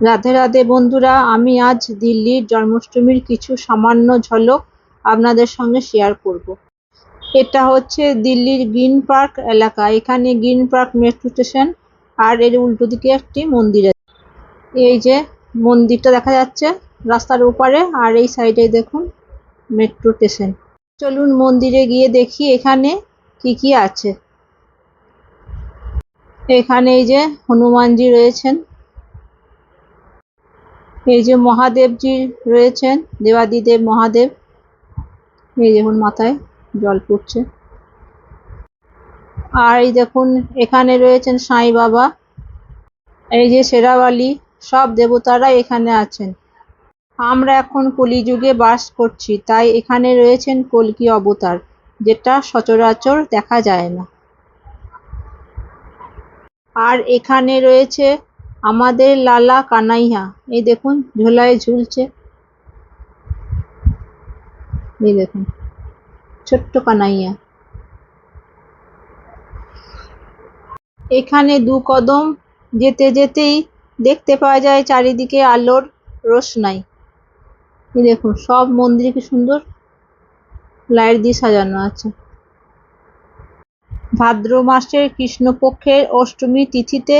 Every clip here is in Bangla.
রাধে রাধে বন্ধুরা, আমি আজ দিল্লির জন্মাষ্টমীর কিছু সামান্য ঝলক আপনাদের সঙ্গে শেয়ার করব। এটা হচ্ছে দিল্লির গ্রিন পার্ক এলাকা। এখানে গ্রিন পার্ক মেট্রো স্টেশন আর এর উল্টো দিকে একটি মন্দির আছে। এই যে মন্দিরটা দেখা যাচ্ছে রাস্তার ওপারে আর এই সাইডে দেখুন মেট্রো স্টেশন। চলুন মন্দিরে গিয়ে দেখি এখানে কি কি আছে। এখানে এই যে হনুমানজি রয়েছেন। এই যে মহাদেবজি রয়েছেন, দেবাদিদেব মহাদেব। এই দেখুন মাথায় জল পড়ছে। আর এই দেখুন এখানে রয়েছেন সাই বাবা। এই যে শেরাওয়ালি সব দেবতারা এখানে আছেন। আমরা এখন কলিযুগে বাস করছি, তাই এখানে রয়েছেন কলকি অবতার, যেটা সচরাচর দেখা যায় না। আর এখানে রয়েছে আমাদের লালা কানাইয়া। এই দেখুন, ঝোলায় ঝুলছে। এই দেখুন, ছোট্ট কানাইয়া। এখানে দু কদম যেতে যেতেই দেখতে পাওয়া যায় চারিদিকে আলোর রোশনাই। এই দেখুন, সব মন্দির কি সুন্দর লাইট দিয়ে সাজানো আছে। ভাদ্র মাসের কৃষ্ণপক্ষের অষ্টমী তিথিতে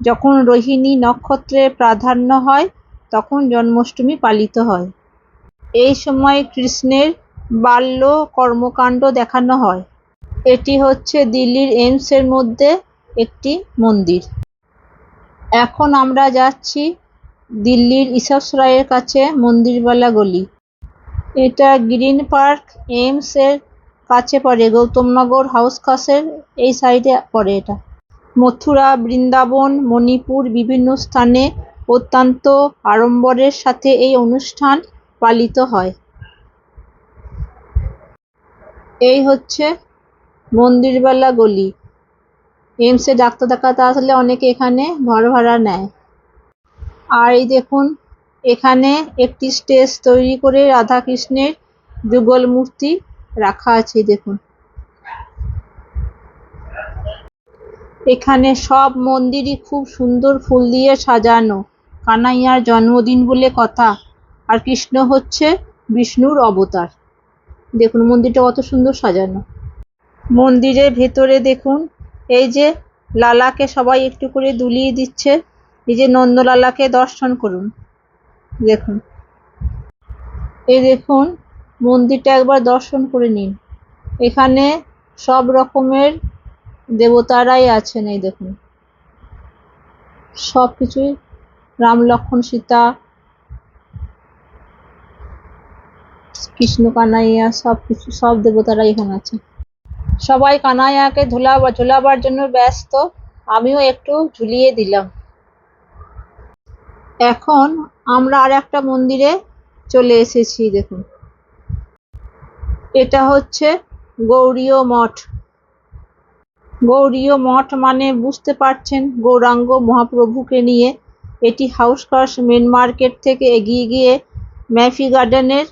যখন রোহিণী নক্ষত্রের প্রাধান্য হয়, তখন জন্মাষ্টমী পালিত হয়। এই সময় কৃষ্ণের বাল্য কর্মকাণ্ড দেখানো হয়। এটি হচ্ছে দিল্লির এইমসের মধ্যে একটি মন্দির। এখন আমরা যাচ্ছি দিল্লির রায়ের কাছে মন্দিরবালা গলি। এটা গ্রিন পার্ক এইমস এর কাছে পড়ে, গৌতমনগর হাউস কাসের এই সাইডে পড়ে এটা। মথুরা, বৃন্দাবন, মণিপুর বিভিন্ন স্থানে অত্যন্ত আড়ম্বরের সাথে এই অনুষ্ঠান পালিত হয়। এই হচ্ছে মন্দিরবেলা গলি। এমসে ডাক্তার দেখাতে আসলে অনেকে এখানে ঘর ভাড়া নেয়। আর এই দেখুন, এখানে একটি স্টেজ তৈরি করে রাধাকৃষ্ণের যুগল মূর্তি রাখা আছে দেখুন। এখানে সব মন্দিরই খুব সুন্দর ফুল দিয়ে সাজানো। কানাইয়ার জন্মদিন বলে কথা। আর কৃষ্ণ হচ্ছে বিষ্ণুর অবতার। দেখুন, মন্দিরটা কত সুন্দর সাজানো। মন্দিরের ভেতরে দেখুন, এই যে লালাকে সবাই একটু করে দুলিয়ে দিচ্ছে। এই যে নন্দলালাকে দর্শন করুন। দেখুন। এই দেখুন, মন্দিরটা একবার দর্শন করে নিন। এখানে সব রকমের দেবতারাই আছেন এই দেখুন। সব কিছুই রাম, লক্ষণ, সীতা, কৃষ্ণ, কানাইয়া সব কিছু সব দেবতারাই এখানে আছে সবাই কানাইয়াকে ঝোলা ঝোলাবার জন্য ব্যস্ত। আমিও একটু ঝুলিয়ে দিলাম। এখন আমরা আর একটা মন্দিরে চলে এসেছি, দেখুন। এটা হচ্ছে গৌরীয় মঠ। গৌরীয় মঠ মানে বুঝতে পারছেন গৌরাঙ্গ মহাপ্রভুকে নিয়ে এটি হাউস ক্রস মেন মার্কেট থেকে এগিয়ে গিয়ে ম্যাফি গার্ডেনের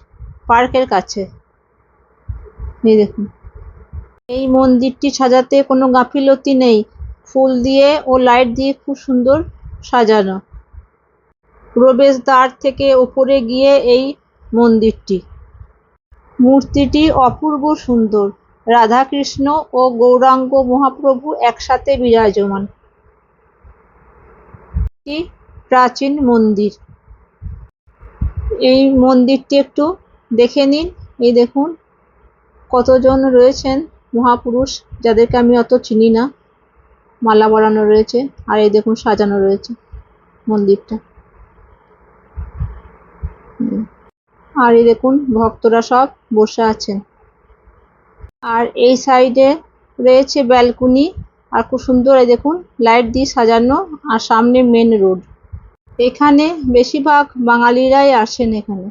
পার্কের কাছে। এই দেখুন। এই মন্দিরটি সাজাতে কোনো গাফিলতি নেই। ফুল দিয়ে ও লাইট দিয়ে খুব সুন্দর সাজানো। প্রবেশদ্বার থেকে ওপরে গিয়ে এই মন্দিরটি। মূর্তিটি অপূর্ব সুন্দর। রাধাকৃষ্ণ ও গৌরাঙ্গ মহাপ্রভু একসাথে বিরাজমান। একটি প্রাচীন মন্দির। এই মন্দিরটি একটু দেখে নিন। এই দেখুন, কতজন রয়েছেন মহাপুরুষ যাদেরকে আমি অত চিনি না। মালা বরানো রয়েছে আর এই দেখুন সাজানো রয়েছে মন্দিরটা। আর এই দেখুন, ভক্তরা সব বসে আছেন। আর এই সাইডে রয়েছে ব্যালকনি। আর খুব সুন্দর এই দেখুন, লাইট দিয়ে সাজানো আর সামনে মেন রোড। এখানে বেশিরভাগ বাঙালিরাই আসেন এখানে।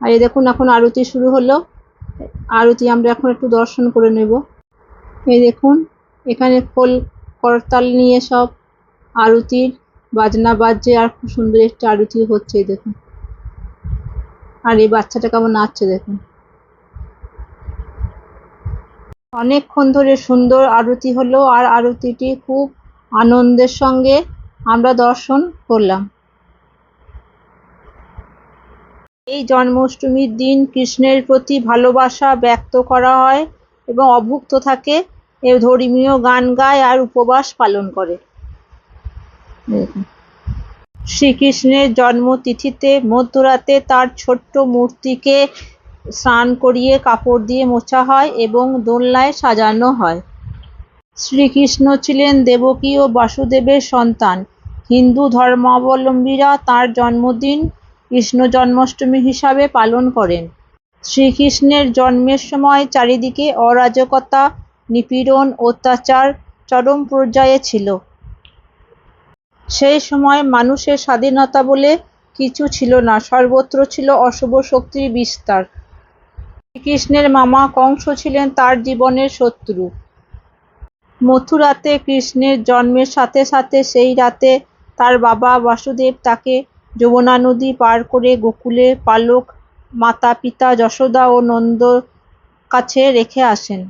আর এই দেখুন, এখন আরতি শুরু হলো। আরতি আমরা এখন একটু দর্শন করে নেব। এই দেখুন, এখানে খোল করতাল নিয়ে সব আরতির বাজনা বাজছে আর খুব সুন্দর একটা আরতি হচ্ছে দেখুন। আর এই বাচ্চাটা কেমন নাচছে, দেখুন। অনেকক্ষণ ধরে সুন্দর আরতি হলো আর আরতিটি খুব আনন্দের সঙ্গে আমরা দর্শন করলাম। এই জন্মাষ্টমীর দিন কৃষ্ণের প্রতি ভালোবাসা ব্যক্ত করা হয় এবং অভুক্ত থাকে, এ ধর্মীয় গান গায় আর উপবাস পালন করে। শ্রীকৃষ্ণের জন্মতিথিতে মধ্যরাতে তার ছোট্ট মূর্তিকে স্নান করিয়ে কাপড় দিয়ে মোছা হয় এবং দোলনায় সাজানো হয়। শ্রীকৃষ্ণ ছিলেন দেবকী ও বাসুদেবের সন্তান। হিন্দু ধর্মাবলম্বীরা তার জন্মদিন কৃষ্ণ জন্মাষ্টমী হিসাবে পালন করেন। শ্রীকৃষ্ণের জন্মের সময় চারিদিকে অরাজকতা, নিপীড়ন, অত্যাচার চরম পর্যায়ে ছিল। সেই সময় মানুষের স্বাধীনতা বলে কিছু ছিল না, সর্বত্র ছিল অশুভ শক্তির বিস্তার। শ্রীকৃষ্ণের মামা কংস ছিলেন তার জীবনের শত্রু। মথুরাতে কৃষ্ণের জন্মের সাথে সাথে সেই রাতে তার বাবা বাসুদেব তাকে যমুনা নদী পার করে গোকুলে পালক মাতা পিতা যশোদা ও নন্দ কাছে রেখে আসেন।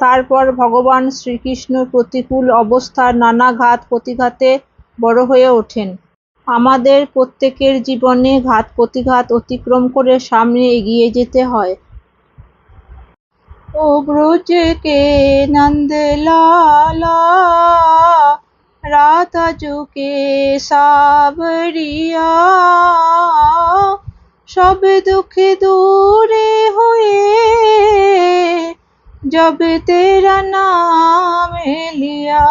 তারপর ভগবান শ্রীকৃষ্ণ প্রতিকূল অবস্থার নানা ঘাত প্রতিঘাতে বড় হয়ে ওঠেন। আমাদের প্রত্যেকের জীবনে ঘাত প্রতিঘাত অতিক্রম করে সামনে এগিয়ে যেতে হয়। অভ্রোজেকে নন্দলালা রাতাজুকে সাবরিয়া। সব দুঃখে দূরে হয়ে জব তেরা নাম লিয়া